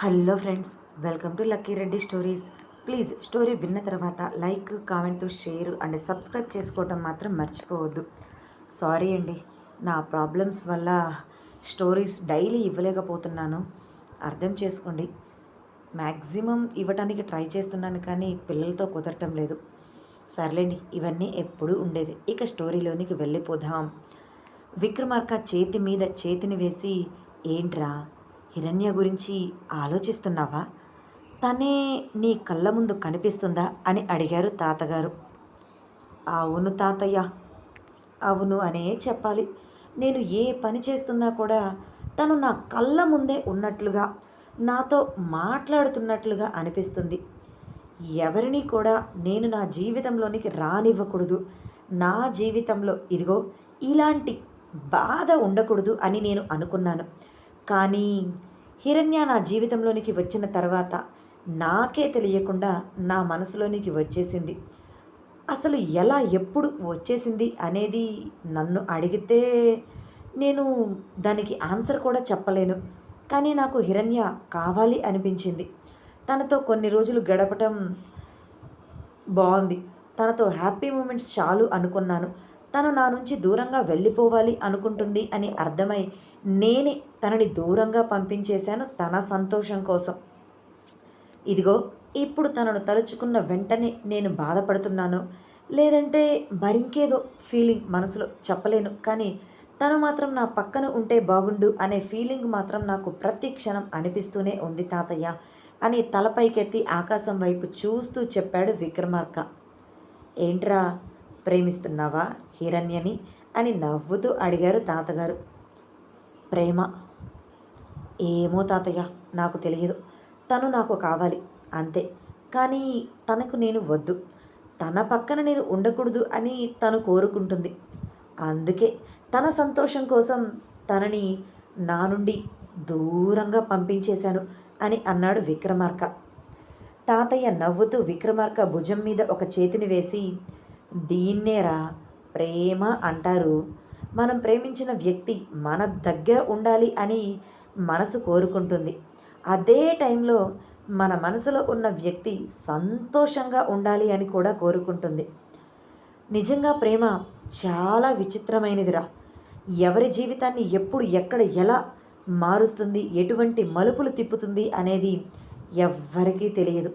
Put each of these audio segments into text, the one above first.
Hello friends welcome to Lucky Reddy stories. Please story విన్న తర్వాత like comment share and subscribe చేసుకోవటం మాత్రం మర్చిపోవద్దు. సారీ అండి నా ప్రాబ్లమ్స్ వల్ల స్టోరీస్ డైలీ ఇవ్వలేకపోతున్నాను. అర్థం చేసుకోండి. మ్యాక్సిమం ఇవ్వటానికి ట్రై చేస్తున్నాను కానీ పిల్లలతో కుదరటం లేదు. సర్లేండి ఇవన్నీ ఎప్పుడూ ఉండేవి. ఇక స్టోరీలోనికి వెళ్ళిపోదాం. విక్రమార్క చేతి మీద చేతిని వేసి ఏంట్రా హిరణ్య గురించి ఆలోచిస్తున్నావా? తనే నీ కళ్ళ ముందు కనిపిస్తుందా అని అడిగారు తాతగారు. అవును తాతయ్య అవును అనే చెప్పాలి. నేను ఏ పని చేస్తున్నా కూడా తను నా కళ్ళ ముందే ఉన్నట్లుగా నాతో మాట్లాడుతున్నట్లుగా అనిపిస్తుంది. ఎవరిని కూడా నేను నా జీవితంలోనికి రానివ్వకూడదు. నా జీవితంలో ఇదిగో ఇలాంటి బాధ ఉండకూడదు అని నేను అనుకున్నాను. కానీ హిరణ్య నా జీవితంలోనికి వచ్చిన తర్వాత నాకే తెలియకుండా నా మనసులోనికి వచ్చేసింది. అసలు ఎలా ఎప్పుడు వచ్చేసింది అనేది నన్ను అడిగితే నేను దానికి ఆన్సర్ కూడా చెప్పలేను. కానీ నాకు హిరణ్య కావాలి అనిపించింది. తనతో కొన్ని రోజులు గడపటం బాగుంది. తనతో హ్యాపీ మూమెంట్స్ చాలు అనుకున్నాను. తను నా నుంచి దూరంగా వెళ్ళిపోవాలి అనుకుంటుంది అని అర్థమై నేనే తనని దూరంగా పంపించేశాను తన సంతోషం కోసం. ఇదిగో ఇప్పుడు తనను తలుచుకున్న వెంటనే నేను బాధపడుతున్నాను. లేదంటే మరింకేదో ఫీలింగ్ మనసులో చెప్పలేను. కానీ తను మాత్రం నా పక్కన ఉంటే బాగుండు అనే ఫీలింగ్ మాత్రం నాకు ప్రతి క్షణం అనిపిస్తూనే ఉంది తాతయ్య అని తలపైకెత్తి ఆకాశం వైపు చూస్తూ చెప్పాడు విక్రమార్క. ఏంట్రా ప్రేమిస్తున్నావా హిరణ్యని అని నవ్వుతూ అడిగారు తాతగారు. ప్రేమ. ఏమో తాతయ్య నాకు తెలియదు. తను నాకు కావాలి అంతే. కానీ తనకు నేను వద్దు. తన పక్కన నేను ఉండకూడదు అని తను కోరుకుంటుంది. అందుకే తన సంతోషం కోసం తనని నా నుండి దూరంగా పంపించేశాను అని అన్నాడు విక్రమార్క. తాతయ్య నవ్వుతూ విక్రమార్క భుజం మీద ఒక చేతిని వేసి దీన్నేరా ప్రేమ అంటారు. మనం ప్రేమించిన వ్యక్తి మన దగ్గర ఉండాలి అని మనసు కోరుకుంటుంది. అదే టైంలో మన మనసులో ఉన్న వ్యక్తి సంతోషంగా ఉండాలి అని కూడా కోరుకుంటుంది. నిజంగా ప్రేమ చాలా విచిత్రమైనదిరా. ఎవరి జీవితాన్ని ఎప్పుడు ఎక్కడ ఎలా మారుస్తుంది ఎటువంటి మలుపులు తిప్పుతుంది అనేది ఎవ్వరికీ తెలియదు.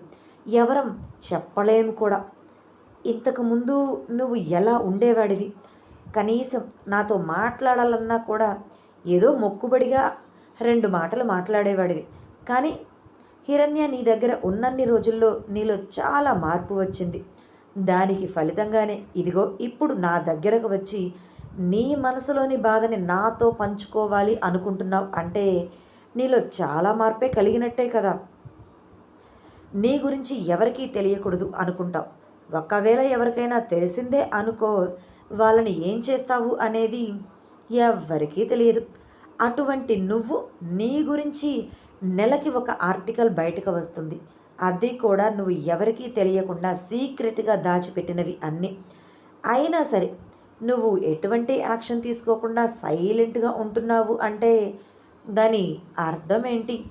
ఎవరం చెప్పలేము కూడా. ఇంతకుముందు నువ్వు ఎలా ఉండేవాడివి? కనీసం నాతో మాట్లాడాలన్నా కూడా ఏదో మొక్కుబడిగా రెండు మాటలు మాట్లాడేవాడివి. కానీ హిరణ్య నీ దగ్గర ఉన్నన్ని రోజుల్లో నీలో చాలా మార్పు వచ్చింది. దానికి ఫలితంగానే ఇదిగో ఇప్పుడు నా దగ్గరకు వచ్చి నీ మనసులోని బాధని నాతో పంచుకోవాలి అనుకుంటున్నావు అంటే నీలో చాలా మార్పే కలిగినట్టే కదా. నీ గురించి ఎవరికీ తెలియకూడదు అనుకుంటావు. ఒకవేళ ఎవరికైనా తెలిసిందే అనుకో వాళ్ళని ఏం చేస్తావు అనేది ఎవ్వరికీ తెలియదు. అటువంటి నువ్వు నీ గురించి నెలకి ఒక ఆర్టికల్ బయటకు వస్తుంది. అది కూడా నువ్వు ఎవరికీ తెలియకుండా సీక్రెట్గా దాచిపెట్టినవి అన్నీ. అయినా సరే నువ్వు ఎటువంటి యాక్షన్ తీసుకోకుండా సైలెంట్గా ఉంటున్నావు అంటే దాని అర్థం ఏంటి?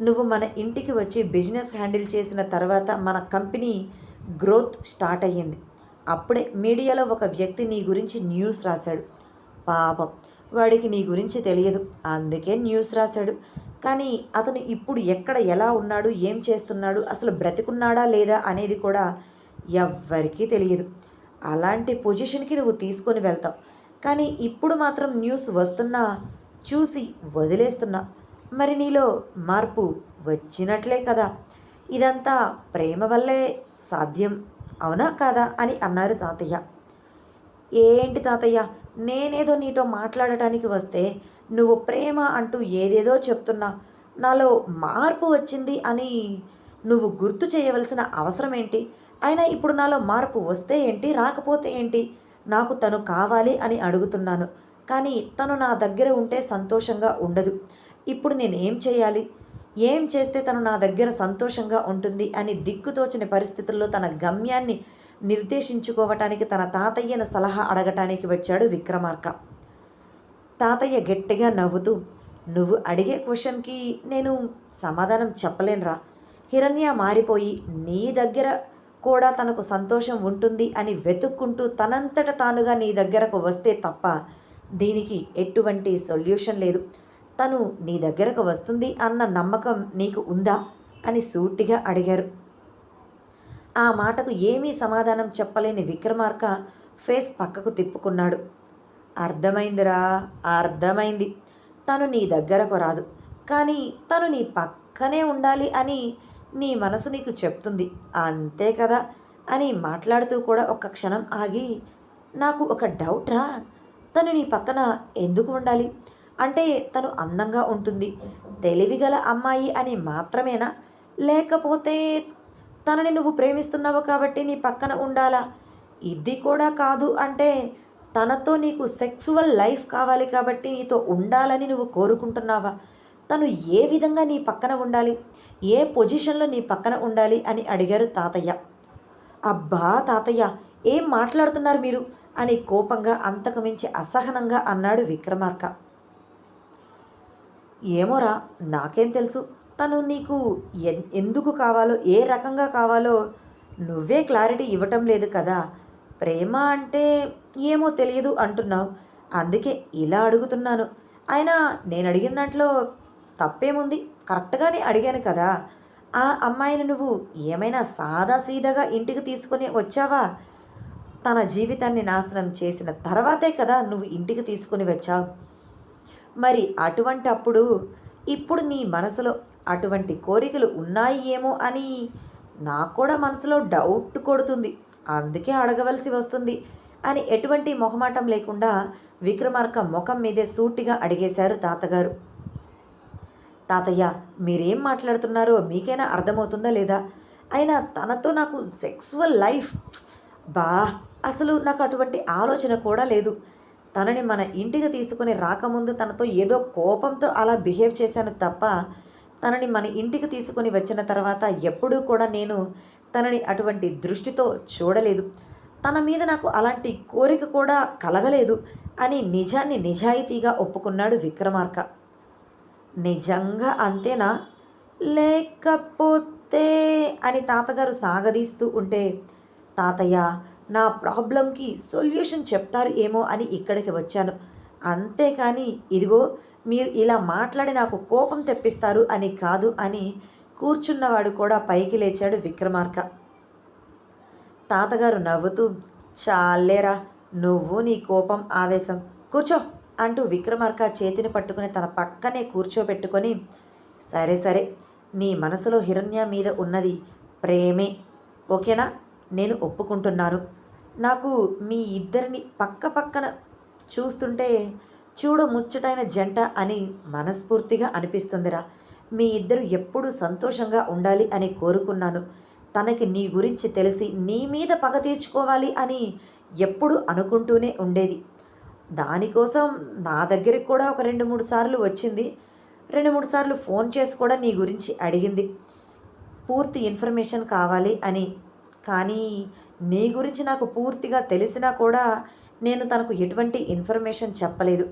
నువ్వు మన ఇంటికి వచ్చి బిజినెస్ హ్యాండిల్ చేసిన తర్వాత మన కంపెనీ గ్రోత్ స్టార్ట్ అయ్యింది. అప్పుడే మీడియాలో ఒక వ్యక్తి నీ గురించి న్యూస్ రాశాడు. పాపం వాడికి నీ గురించి తెలియదు. అందుకే న్యూస్ రాశాడు. కానీ అతను ఇప్పుడు ఎక్కడ ఎలా ఉన్నాడు ఏం చేస్తున్నాడు అసలు బ్రతికున్నాడా లేదా అనేది కూడా ఎవ్వరికీ తెలియదు. అలాంటి పొజిషన్కి నువ్వు తీసుకొని వెళ్తావు. కానీ ఇప్పుడు మాత్రం న్యూస్ వస్తున్నా చూసి వదిలేస్తున్నా. మరి నీలో మార్పు వచ్చినట్లే కదా. ఇదంతా ప్రేమ వల్లే సాధ్యం అవునా కాదా అని అన్నారు తాతయ్య. ఏంటి తాతయ్య? నేనేదో నీతో మాట్లాడటానికి వస్తే నువ్వు ప్రేమ అంటూ ఏదేదో చెప్తున్నా. నాలో మార్పు వచ్చింది అని నువ్వు గుర్తు చేయవలసిన అవసరం ఏంటి? అయినా ఇప్పుడు నాలో మార్పు వస్తే ఏంటి? రాకపోతే ఏంటి? నాకు తను కావాలి అని అడుగుతున్నాను. కానీ తను నా దగ్గర ఉంటే సంతోషంగా ఉండదు. ఇప్పుడు నేను ఏం చేయాలి? ఏం చేస్తే తను నా దగ్గర సంతోషంగా ఉంటుంది అని దిక్కుతోచని పరిస్థితుల్లో తన గమ్యాన్ని నిర్దేశించుకోవటానికి తన తాతయ్యను సలహా అడగటానికి వచ్చాడు విక్రమార్క. తాతయ్య గట్టిగా నవ్వుతూ నువ్వు అడిగే క్వశ్చన్కి నేను సమాధానం చెప్పలేనురా. హిరణ్య మారిపోయి నీ దగ్గర కూడా తనకు సంతోషం ఉంటుంది అని వెతుక్కుంటూ తనంతట తానుగా నీ దగ్గరకు వస్తే తప్ప దీనికి ఎటువంటి సొల్యూషన్ లేదు. తను నీ దగ్గరకు వస్తుంది అన్న నమ్మకం నీకు ఉందా? అని సూటిగా అడిగారు. ఆ మాటకు ఏమీ సమాధానం చెప్పలేని విక్రమార్క ఫేస్ పక్కకు తిప్పుకున్నాడు. అర్థమైందిరా అర్థమైంది. తను నీ దగ్గరకు రాదు. కానీ తను నీ పక్కనే ఉండాలి అని నీ మనసు నీకు చెప్తుంది. అంతే కదా? అని మాట్లాడుతూ కూడా ఒక క్షణం ఆగి నాకు ఒక డౌట్ రా. తను నీ పక్కన ఎందుకు ఉండాలి? అంటే తను అందంగా ఉంటుంది. తెలివిగల అమ్మాయి అని మాత్రమేనా? లేకపోతే తనని నువ్వు ప్రేమిస్తున్నావు కాబట్టి నీ పక్కన ఉండాలా? ఇది కూడా కాదు అంటే తనతో నీకు సెక్సువల్ లైఫ్ కావాలి కాబట్టి నీతో ఉండాలని నువ్వు కోరుకుంటున్నావా? తను ఏ విధంగా నీ పక్కన ఉండాలి? ఏ పొజిషన్లో నీ పక్కన ఉండాలి అని అడిగారు తాతయ్య. అబ్బా తాతయ్య ఏం మాట్లాడుతున్నారు మీరు? అని కోపంగా అంతకు మించి అసహనంగా అన్నాడు విక్రమార్క. ఏమోరా నాకేం తెలుసు? తను నీకు ఎన్ ఎందుకు కావాలో ఏ రకంగా కావాలో నువ్వే క్లారిటీ ఇవ్వటం లేదు కదా. ప్రేమ అంటే ఏమో తెలియదు అంటున్నావు. అందుకే ఇలా అడుగుతున్నాను. అయినా నేను అడిగిన దాంట్లో తప్పేముంది? కరెక్ట్గానే అడిగాను కదా. ఆ అమ్మాయిని నువ్వు ఏమైనా సాదా సీదాగా ఇంటికి తీసుకొని వచ్చావా? తన జీవితాన్ని నాశనం చేసిన తర్వాతే కదా నువ్వు ఇంటికి తీసుకుని వచ్చావు. మరి అటువంటి అప్పుడు ఇప్పుడు నీ మనసులో అటువంటి కోరికలు ఉన్నాయి ఏమో అని నాకు కూడా మనసులో డౌట్ కొడుతుంది. అందుకే అడగవలసి వస్తుంది. అని ఎటువంటి మొహమాటం లేకుండా విక్రమార్క ముఖం మీదే సూటిగా అడిగేశారు తాతగారు. తాతయ్య మీరేం మాట్లాడుతున్నారో మీకైనా అర్థమవుతుందా లేదా? అయినా తనతో నాకు సెక్సువల్ లైఫ్ బా అసలు నాకు అటువంటి ఆలోచన కూడా లేదు. తనని మన ఇంటికి తీసుకుని రాకముందు తనతో ఏదో కోపంతో అలా బిహేవ్ చేశాను తప్ప తనని మన ఇంటికి తీసుకొని వచ్చిన తర్వాత ఎప్పుడూ కూడా నేను తనని అటువంటి దృష్టితో చూడలేదు. తన మీద నాకు అలాంటి కోరిక కూడా కలగలేదు అని నిజాన్ని నిజాయితీగా ఒప్పుకున్నాడు విక్రమార్క. నిజంగా అంతేనా? లేకపోతే అని తాతగారు సాగదీస్తూ ఉంటే తాతయ్య నా ప్రాబ్లంకి సొల్యూషన్ చెప్తారు ఏమో అని ఇక్కడికి వచ్చాను. అంతేకాని ఇదిగో మీరు ఇలా మాట్లాడి నాకు కోపం తెప్పిస్తారు అని కాదు అని కూర్చున్నవాడు కూడా పైకి లేచాడు విక్రమార్క. తాతగారు నవ్వుతూ చాలేరా నువ్వు నీ కోపం ఆవేశం. కూర్చో అంటూ విక్రమార్క చేతిని పట్టుకుని తన పక్కనే కూర్చోబెట్టుకొని సరే సరే నీ మనసులో హిరణ్య మీద ఉన్నది ప్రేమే. ఓకేనా? నేను ఒప్పుకుంటున్నాను. నాకు మీ ఇద్దరిని పక్క పక్కన చూస్తుంటే చూడ ముచ్చటైన జంట అని మనస్ఫూర్తిగా అనిపిస్తుందిరా. మీ ఇద్దరు ఎప్పుడూ సంతోషంగా ఉండాలి అని కోరుకున్నాను. తనకి నీ గురించి తెలిసి నీ మీద పగ తీర్చుకోవాలి అని ఎప్పుడు అనుకుంటూనే ఉండేది. దానికోసం నా దగ్గరికి కూడా ఒక రెండు మూడు సార్లు వచ్చింది. రెండు మూడు సార్లు ఫోన్ చేసి కూడా నీ గురించి అడిగింది. పూర్తి ఇన్ఫర్మేషన్ కావాలి అని కానీ నీ గురించి నాకు పూర్తిగా తెలిసినా కూడా నేను తనకు ఎటువంటి ఇన్ఫర్మేషన్ చెప్పలేదు.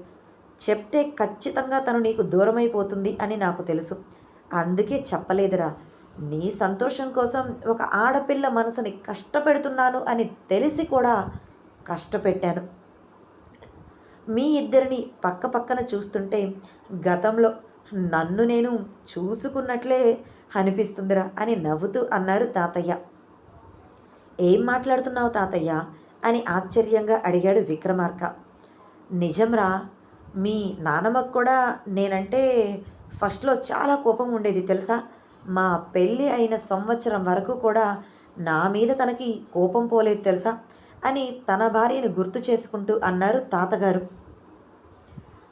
చెప్తే ఖచ్చితంగా తను నీకు దూరమైపోతుంది అని నాకు తెలుసు. అందుకే చెప్పలేదురా. నీ సంతోషం కోసం ఒక ఆడపిల్ల మనసుని కష్టపెడుతున్నాను అని తెలిసి కూడా కష్టపెట్టాను. మీ ఇద్దరిని పక్క పక్కన చూస్తుంటే గతంలో నన్ను నేను చూసుకున్నట్లే అనిపిస్తుందిరా అని నవ్వుతూ అన్నారు తాతయ్య. ఏం మాట్లాడుతున్నావు తాతయ్య? అని ఆశ్చర్యంగా అడిగాడు విక్రమార్క. నిజంరా మీ నానమ్మకు కూడా నేనంటే ఫస్ట్లో చాలా కోపం ఉండేది తెలుసా? మా పెళ్ళి అయిన సంవత్సరం వరకు కూడా నా మీద తనకి కోపం పోలేదు తెలుసా? అని తన భార్యను గుర్తు చేసుకుంటూ అన్నారు తాతగారు.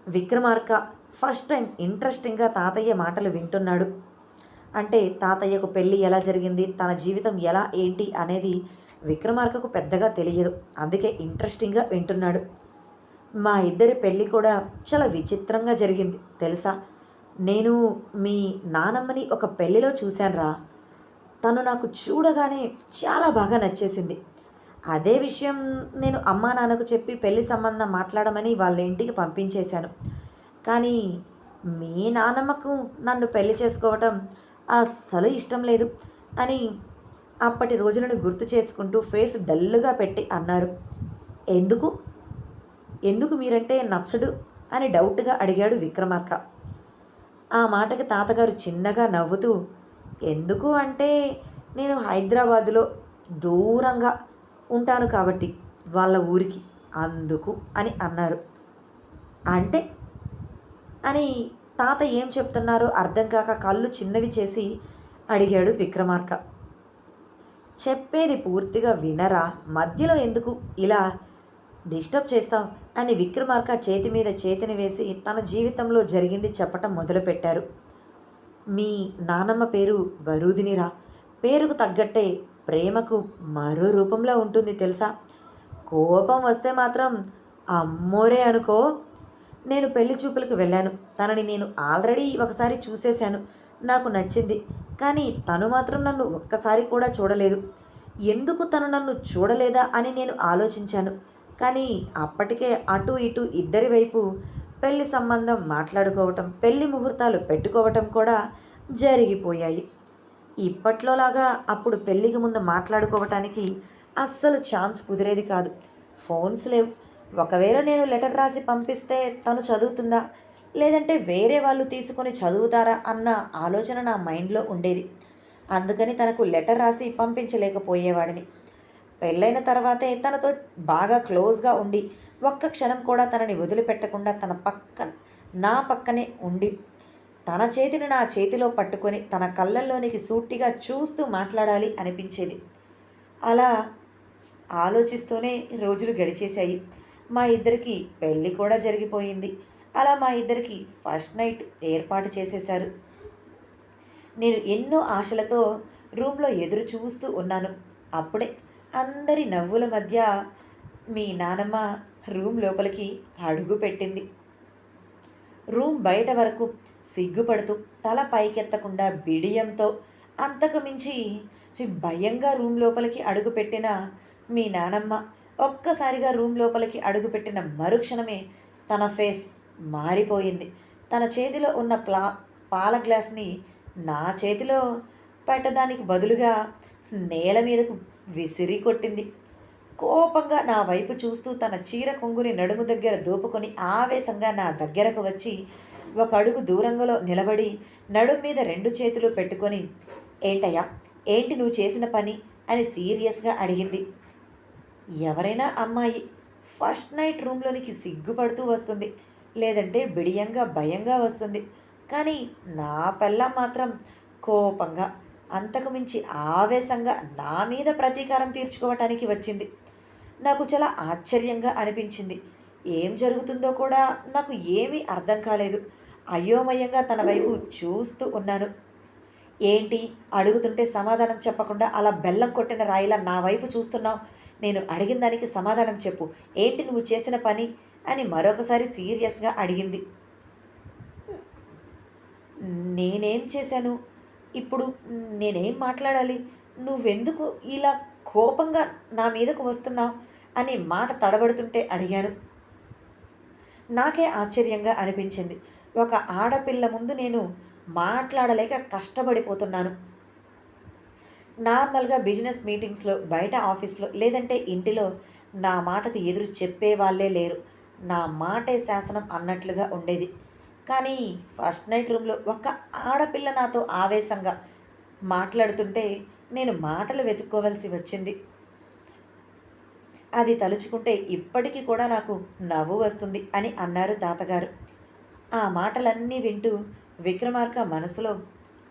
విక్రమార్క ఫస్ట్ టైం ఇంట్రెస్టింగ్గా తాతయ్య మాటలు వింటున్నాడు. అంటే తాతయ్యకు పెళ్ళి ఎలా జరిగింది? తన జీవితం ఎలా? ఏంటి? అనేది విక్రమార్కకు పెద్దగా తెలియదు. అందుకే ఇంట్రెస్టింగ్గా వింటున్నాడు. మా ఇద్దరి పెళ్ళి కూడా చాలా విచిత్రంగా జరిగింది. తెలుసా? నేను మీ నానమ్మని ఒక పెళ్ళిలో చూశానురా. తను నాకు చూడగానే చాలా బాగా నచ్చేసింది. అదే విషయం నేను అమ్మా నాన్నకు చెప్పి పెళ్ళి సంబంధం మాట్లాడమని వాళ్ళ ఇంటికి పంపించేశాను. కానీ మీ నానమ్మకు నన్ను పెళ్ళి చేసుకోవటం అస్సలు ఇష్టం లేదు అని అప్పటి రోజులను గుర్తు చేసుకుంటూ ఫేస్ డల్గా పెట్టి అన్నారు. ఎందుకు? ఎందుకు మీరంటే నచ్చడు అని డౌట్గా అడిగాడు విక్రమార్క. ఆ మాటకి తాతగారు చిన్నగా నవ్వుతూ ఎందుకు అంటే నేను హైదరాబాదులో దూరంగా ఉంటాను కాబట్టి వాళ్ళ ఊరికి అందుకు అని అన్నారు. అంటే? అని తాత ఏం చెప్తున్నారో అర్థం కాక కళ్ళు చిన్నవి చేసి అడిగాడు విక్రమార్క. చెప్పేది పూర్తిగా వినరా? మధ్యలో ఎందుకు ఇలా డిస్టర్బ్ చేస్తావు? అని విక్రమార్క చేతి మీద చేతిని వేసి తన జీవితంలో జరిగింది చెప్పటం మొదలుపెట్టారు. మీ నానమ్మ పేరు వరూదినిరా. పేరుకు తగ్గట్టే ప్రేమకు మరో రూపంలో ఉంటుంది తెలుసా? కోపం వస్తే మాత్రం అమ్మోరే అనుకో. నేను పెళ్ళి చూపులకు వెళ్ళాను. తనని నేను ఆల్రెడీ ఒకసారి చూసేశాను. నాకు నచ్చింది. కానీ తను మాత్రం నన్ను ఒక్కసారి కూడా చూడలేదు. ఎందుకు తను నన్ను చూడలేదా అని నేను ఆలోచించాను. కానీ అప్పటికే అటు ఇటు ఇద్దరి వైపు పెళ్ళి సంబంధం మాట్లాడుకోవటం పెళ్ళి ముహూర్తాలు పెట్టుకోవటం కూడా జరిగిపోయాయి. ఇప్పట్లోలాగా అప్పుడు పెళ్ళికి ముందు మాట్లాడుకోవటానికి అస్సలు ఛాన్స్ కుదిరేది కాదు. ఫోన్స్ లేవు. ఒకవేళ నేను లెటర్ రాసి పంపిస్తే తను చదువుతుందా? లేదంటే వేరే వాళ్ళు తీసుకొని చదువుతారా అన్న ఆలోచన నా మైండ్లో ఉండేది. అందుకని తనకు లెటర్ రాసి పంపించలేకపోయేవాడిని. పెళ్ళైన తర్వాతే తనతో బాగా క్లోజ్గా ఉండి ఒక్క క్షణం కూడా తనని వదిలిపెట్టకుండా తన పక్క నా పక్కనే ఉండి తన చేతిని నా చేతిలో పట్టుకొని తన కళ్ళల్లోనికి సూటిగా చూస్తూ మాట్లాడాలి అనిపించేది. అలా ఆలోచిస్తూనే రోజులు గడిచేశాయి. మా ఇద్దరికి పెళ్ళి కూడా జరిగిపోయింది. అలా మా ఇద్దరికి ఫస్ట్ నైట్ ఏర్పాటు చేసేశారు. నేను ఎన్నో ఆశలతో రూమ్లో ఎదురు చూస్తూ ఉన్నాను. అప్పుడే అందరి నవ్వుల మధ్య మీ నానమ్మ రూమ్ లోపలికి అడుగు పెట్టింది. రూమ్ బయట వరకు సిగ్గుపడుతూ తల పైకెత్తకుండా బిడియంతో అంతకు మించి భయంగా రూమ్ లోపలికి అడుగుపెట్టిన మీ నానమ్మ ఒక్కసారిగా రూమ్ లోపలికి అడుగుపెట్టిన మరుక్షణమే తన ఫేస్ మారిపోయింది. తన చేతిలో ఉన్న ప్లా పాల గ్లాస్ని నా చేతిలో పెట్టడానికి బదులుగా నేల మీదకు విసిరి కొట్టింది. కోపంగా నా వైపు చూస్తూ తన చీర కొంగుని నడుము దగ్గర దోపుకొని ఆవేశంగా నా దగ్గరకు వచ్చి ఒక అడుగు దూరంలో నిలబడి నడుము మీద రెండు చేతులు పెట్టుకొని ఏంటయ్యా? ఏంటి నువ్వు చేసిన పని? అని సీరియస్గా అడిగింది. ఎవరైనా అమ్మాయి ఫస్ట్ నైట్ రూమ్లోనికి సిగ్గుపడుతూ వస్తుంది. లేదంటే బిడియంగా భయంగా వస్తుంది. కానీ నా పెళ్ళం మాత్రం కోపంగా అంతకుమించి ఆవేశంగా నా మీద ప్రతీకారం తీర్చుకోవటానికి వచ్చింది. నాకు చాలా ఆశ్చర్యంగా అనిపించింది. ఏం జరుగుతుందో కూడా నాకు ఏమీ అర్థం కాలేదు. అయోమయంగా తన వైపు చూస్తూ ఉన్నాను. ఏంటి? అడుగుతుంటే సమాధానం చెప్పకుండా అలా బెల్లం కొట్టిన రాయిలా నా వైపు చూస్తున్నావు? నేను అడిగిన దానికి సమాధానం చెప్పు. ఏంటి నువ్వు చేసిన పని? అని మరొకసారి సీరియస్గా అడిగింది. నేనేం చేశాను? ఇప్పుడు నేనేం మాట్లాడాలి? నువ్వెందుకు ఇలా కోపంగా నా మీదకు వస్తున్నావు? అని మాట తడబడుతుంటే అడిగాను. నాకే ఆశ్చర్యంగా అనిపించింది. ఒక ఆడపిల్ల ముందు నేను మాట్లాడలేక కష్టపడిపోతున్నాను. నార్మల్గా బిజినెస్ మీటింగ్స్లో బయట ఆఫీస్లో లేదంటే ఇంటిలో నా మాటకు ఎదురు చెప్పే వాళ్ళే లేరు. నా మాటే శాసనం అన్నట్లుగా ఉండేది. కానీ ఫస్ట్ నైట్ రూమ్లో ఒక ఆడపిల్ల నాతో ఆవేశంగా మాట్లాడుతుంటే నేను మాటలు వెతుక్కోవలసి వచ్చింది. అది తలుచుకుంటే ఇప్పటికీ కూడా నాకు నవ్వు వస్తుంది అని అన్నారు తాతగారు. ఆ మాటలన్నీ వింటూ విక్రమార్క మనసులో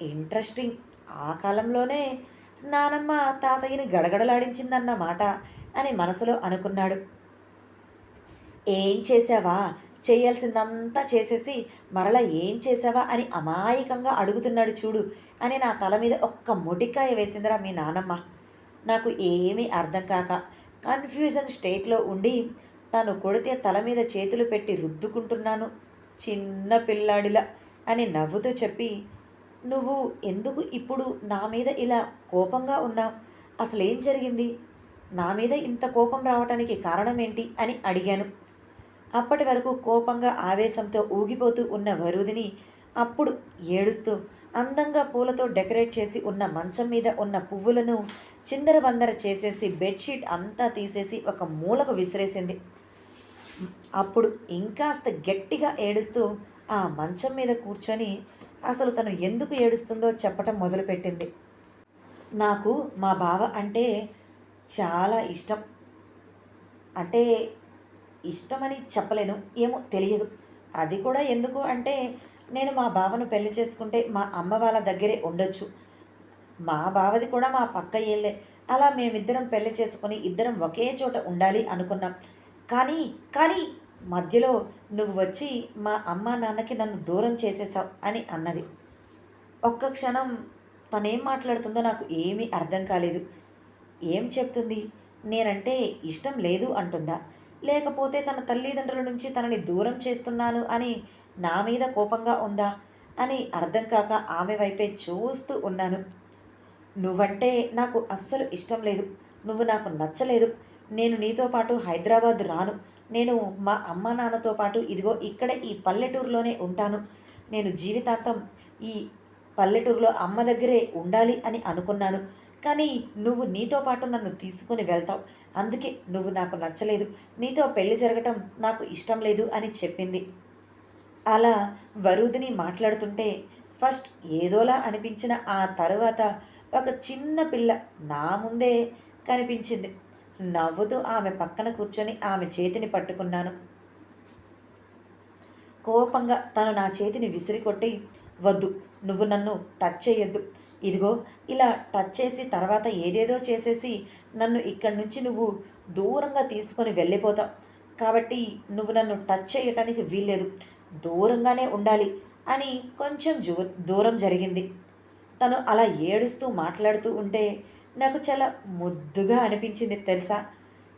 ఇంట్రెస్టింగ్. ఆ కాలంలోనే నానమ్మ తాతయ్యని గడగడలాడించిందన్న మాట అని మనసులో అనుకున్నాడు. ఏం చేసావా చేయాల్సిందంతా చేసేసి మరలా ఏం చేసావా అని అమాయకంగా అడుగుతున్నాడు చూడు అని నా తల మీద ఒక్క మొటికాయ వేసిందిరా మీ నానమ్మ. నాకు ఏమీ అర్థం కాక కన్ఫ్యూజన్ స్టేట్లో ఉండి తను కొడితే తల మీద చేతులు పెట్టి రుద్దుకుంటున్నాను. చిన్న పిల్లాడిలా అని నవ్వుతూ చెప్పి నువ్వు ఎందుకు ఇప్పుడు నా మీద ఇలా కోపంగా ఉన్నావు? అసలేం జరిగింది? నా మీద ఇంత కోపం రావటానికి కారణం ఏంటి అని అడిగాను. అప్పటి వరకు కోపంగా ఆవేశంతో ఊగిపోతూ ఉన్న వరుదిని అప్పుడు ఏడుస్తూ అందంగా పూలతో డెకరేట్ చేసి ఉన్న మంచం మీద ఉన్న పువ్వులను చిందరబందర చేసేసి బెడ్షీట్ అంతా తీసేసి ఒక మూలకు విసిరేసింది. అప్పుడు ఇంకాస్త గట్టిగా ఏడుస్తూ ఆ మంచం మీద కూర్చొని అసలు తను ఎందుకు ఏడుస్తుందో చెప్పటం మొదలుపెట్టింది. నాకు మా బావ అంటే చాలా ఇష్టం. అంటే ఇష్టమని చెప్పలేను ఏమో తెలియదు. అది కూడా ఎందుకు అంటే నేను మా బావను పెళ్ళి చేసుకుంటే మా అమ్మ వాళ్ళ దగ్గరే ఉండొచ్చు. మా బావది కూడా మా పక్క ఏళ్ళే అలా మేమిద్దరం పెళ్ళి చేసుకొని ఇద్దరం ఒకే చోట ఉండాలి అనుకున్నాం. కానీ కానీ మధ్యలో నువ్వు వచ్చి మా అమ్మ నాన్నకి నన్ను దూరం చేసేసావు అని అన్నది. ఒక్క క్షణం తనేం మాట్లాడుతుందో నాకు ఏమీ అర్థం కాలేదు. ఏం చెప్తుంది? నేనంటే ఇష్టం లేదు అంటుందా. లేకపోతే తన తల్లిదండ్రుల నుంచి తనని దూరం చేస్తున్నాను అని నా మీద కోపంగా ఉందా అని అర్థం కాక ఆమె వైపే చూస్తూ ఉన్నాను. నువ్వంటే నాకు అస్సలు ఇష్టం లేదు. నువ్వు నాకు నచ్చలేదు. నేను నీతో పాటు హైదరాబాద్ రాను. నేను మా అమ్మ నాన్నతో పాటు ఇదిగో ఇక్కడ ఈ పల్లెటూరులోనే ఉంటాను. నేను జీవితాంతం ఈ పల్లెటూరులో అమ్మ దగ్గరే ఉండాలి అని అనుకున్నాను. కానీ నువ్వు నీతో పాటు నన్ను తీసుకుని వెళ్తావు. అందుకే నువ్వు నాకు నచ్చలేదు. నీతో పెళ్ళి జరగటం నాకు ఇష్టం లేదు అని చెప్పింది. అలా వరుదిని మాట్లాడుతుంటే ఫస్ట్ ఏదోలా అనిపించిన ఆ తర్వాత ఒక చిన్న పిల్ల నా ముందే కనిపించింది. నవ్వుతూ ఆమె పక్కన కూర్చొని ఆమె చేతిని పట్టుకున్నాను. కోపంగా తను నా చేతిని విసిరికొట్టి వద్దు నువ్వు నన్ను టచ్ చేయొద్దు. ఇదిగో ఇలా టచ్ చేసి తర్వాత ఏదేదో చేసేసి నన్ను ఇక్కడి నుంచి నువ్వు దూరంగా తీసుకొని వెళ్ళిపోతావు. కాబట్టి నువ్వు నన్ను టచ్ చేయటానికి వీల్లేదు. దూరంగానే ఉండాలి అని కొంచెం జూ దూరం జరిగింది. తను అలా ఏడుస్తూ మాట్లాడుతూ ఉంటే నాకు చాలా ముద్దుగా అనిపించింది తెలుసా?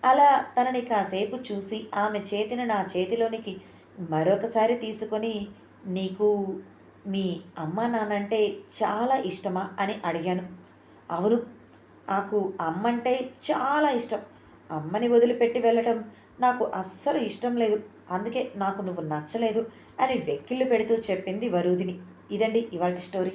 అలా తనని కాసేపు చూసి ఆమె చేతిని నా చేతిలోనికి మరొకసారి తీసుకొని నీకు మీ అమ్మ నాన్నంటే చాలా ఇష్టమా? అని అడిగాను. అవును నాకు అమ్మంటే చాలా ఇష్టం. అమ్మని వదిలిపెట్టి వెళ్ళటం నాకు అస్సలు ఇష్టం లేదు. అందుకే నాకు నువ్వు నచ్చలేదు అని వెక్కిళ్ళు పెడుతూ చెప్పింది వరుదిని. ఇదండి ఇవాళ స్టోరీ.